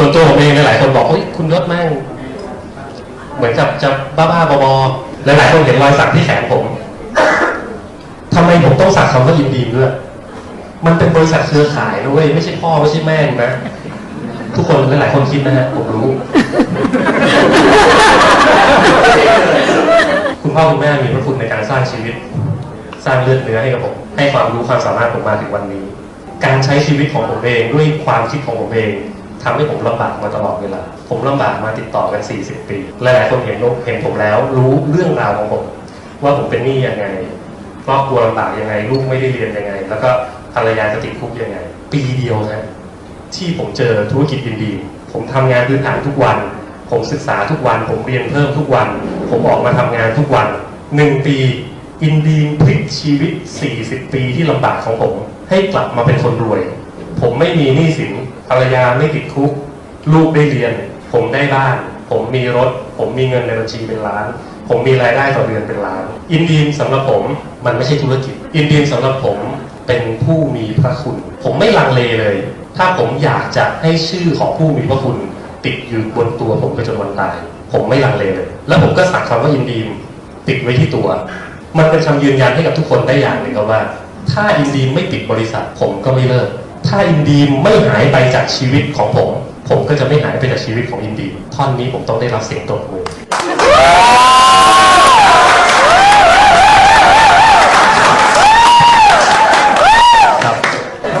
ส่วนตัวผมเองหลายๆคนบอกเฮ้ยคุณยศแม่งเหมือนกับจะบ้าๆบอๆหลายคนเห็นรอยสักที่แขนผมทำไมผมต้องสักคำว่ายินดีมด้วยมันเป็นบริษัทเครือข่ายนะเว้ยไม่ใช่พ่อไม่ใช่แม่นะทุกคนหลายๆคนคิดนะฮะผมรู้ คุณพ่อคุณแม่มีพระคุณในการสร้างชีวิต สร้างเลือดเนื้อให้กับผมให้ความรู้ความสามารถผมมาถึงวันนี้ การใช้ชีวิตของผมเองด้วยความคิดของผมเอง ทำให้ผมลำบากมาตลอดเวลา ผมลำบากมาติดต่อกัน 40 ปี หลายๆคนเห็นเห็นผมแล้วรู้เรื่องราวของผม ว่าผมเป็นหนี้ยังไงครอบครัวลำบากยังไง ลูกไม่ได้เรียนยังไง แล้วก็ภรรยาจะติดคุกยังไง ปีเดียวนะที่ผมเจอธุรกิจอินดีผมทำงานพื้นฐานทุกวัน ผมศึกษาทุกวัน ผมเรียนเพิ่มทุกวัน ผมออกมาทำงานทุกวันหนึ่งปีอินดีมพลิกชีวิต 40 ปีที่ลำบากของผม ให้กลับมาเป็นคนรวย ผมไม่มีหนี้สิน ภรรยาไม่ติดคุก ลูกได้เรียน ผมได้บ้าน ผมมีรถ ผมมีเงินในบัญชีเป็นล้าน ผมมีรายได้ต่อเดือนเป็นล้าน อินดีมสำหรับผมมันไม่ใช่ธุรกิจ อินดีมสำหรับผมเป็นผู้มีพระคุณ ผมไม่ลังเลเลย ถ้าผมอยากจะให้ชื่อของผู้มีพระคุณ ติดอยู่บนตัวผมไปจนวันตาย ผมไม่ลังเลเลย แล้วผมก็สักคำว่าอินดีมติดไว้ที่ตัว มันเป็นคำยืนยันให้กับทุกคนได้อย่างหนึ่งครับว่า ถ้าอินดีมไม่ปิดบริษัทผมก็ไม่เลิก ถ้าอินดีมไม่หายไปจากชีวิตของผม ผมก็จะไม่หายไปจากชีวิตของอินดีมท่อนนี้ผมต้องได้รับเสียงตบมือ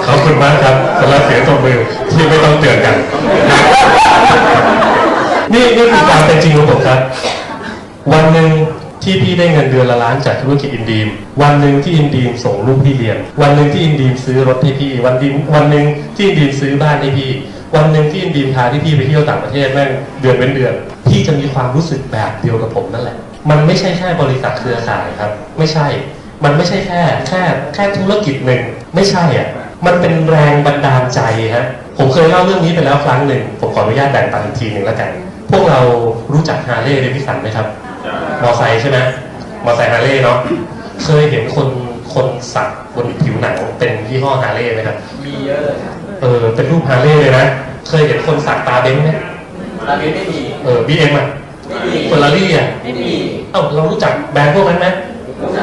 ขอบคุณมากครับสำหรับเสียงตบมือที่ไม่ต้องเตือนกัน นี่นี่คือความเป็นจริงของผมครับ วันหนึ่ง ที่พี่ได้เงินเดือนละล้านจากธุรกิจอินดีม วันหนึ่งที่อินดีมส่งลูกพี่เรียน วันหนึ่งที่อินดีมซื้อรถให้พี่ วันดินวันหนึ่งที่อินดีมซื้อบ้านให้พี่ วันหนึ่งที่อินดีมพาที่พี่ไปเที่ยวต่างประเทศแม่งเดือนเป็นเดือน พี่จะมีความรู้สึกแบบเดียวกับผมนั่นแหละ มันไม่ใช่แค่บริษัทเครือข่ายครับ ไม่ใช่ มันไม่ใช่แค่แค่แค่ธุรกิจหนึ่ง ไม่ใช่อะ มันเป็นแรงบันดาลใจฮะ ผมเคยเล่าเรื่องนี้ไปแล้วครั้งหนึ่ง ผมขออนุญาตแบ่งปันอีกทีหนึ่งแล้วกัน พวกเรารู้จักฮาร์เลย์เดวิสันไหมครับ มอไซค์ใช่ไหมมอไซค์ฮาร์เลย์เนาะเคยเห็นคนคนสักบนผิวหนังเป็นยี่ห้อฮาร์เลย์ไหมครับมีเยอะเลยครับเออเป็นรูปฮาร์เลย์เลยนะเคยเห็นคนสักตาเบนซ์ไหมร้านนี้ไม่มีเออบีเอ็มอะไม่มีเฟอร์รารี่อะไม่มีเอ้าเรารู้จักแบรนด์พวกนั้นไหม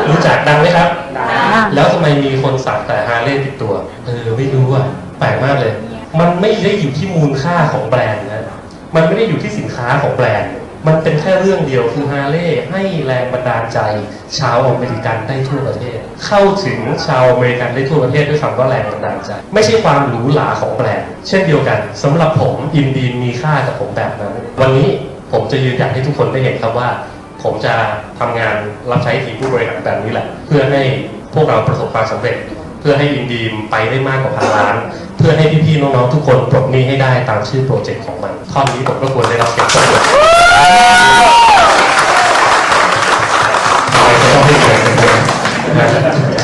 รู้จักดังไหมครับดังแล้วทำไมมีคนสักแต่ฮาร์เลย์ติดตัวเออไม่รู้อะแปลกมากเลย มันไม่ได้อยู่ที่มูลค่าของแบรนด์นะมันไม่ได้อยู่ที่สินค้าของแบรนด์ มันเป็นแค่เรื่องเดียวคือฮาเลย์ให้แรงบันดาลใจ ชาวอเมริกันได้ทั่วประเทศ เข้าถึงชาวอเมริกันได้ทั่วประเทศด้วยคำว่าแรงบันดาลใจ ไม่ใช่ความหรูหราของแบรนด์เช่นเดียวกันสำหรับผมอินดีนมีค่ากับผมแบบนั้น วันนี้ผมจะยืนยันให้ทุกคนได้เห็นครับว่า ผมจะทำงานรับใช้ทีมผู้บริหารแบบนี้แหละ เพื่อให้พวกเราประสบความสำเร็จ เพื่อให้อินดีมไปได้มากกว่าพันล้าน เพื่อให้พี่ๆน้องๆทุกคนปลดหนี้ให้ได้ตามชื่อโปรเจกต์ของมันท่อนนี้ผมก็ควรได้รับเสียรติ ต้องให้เกียรติกันด้วย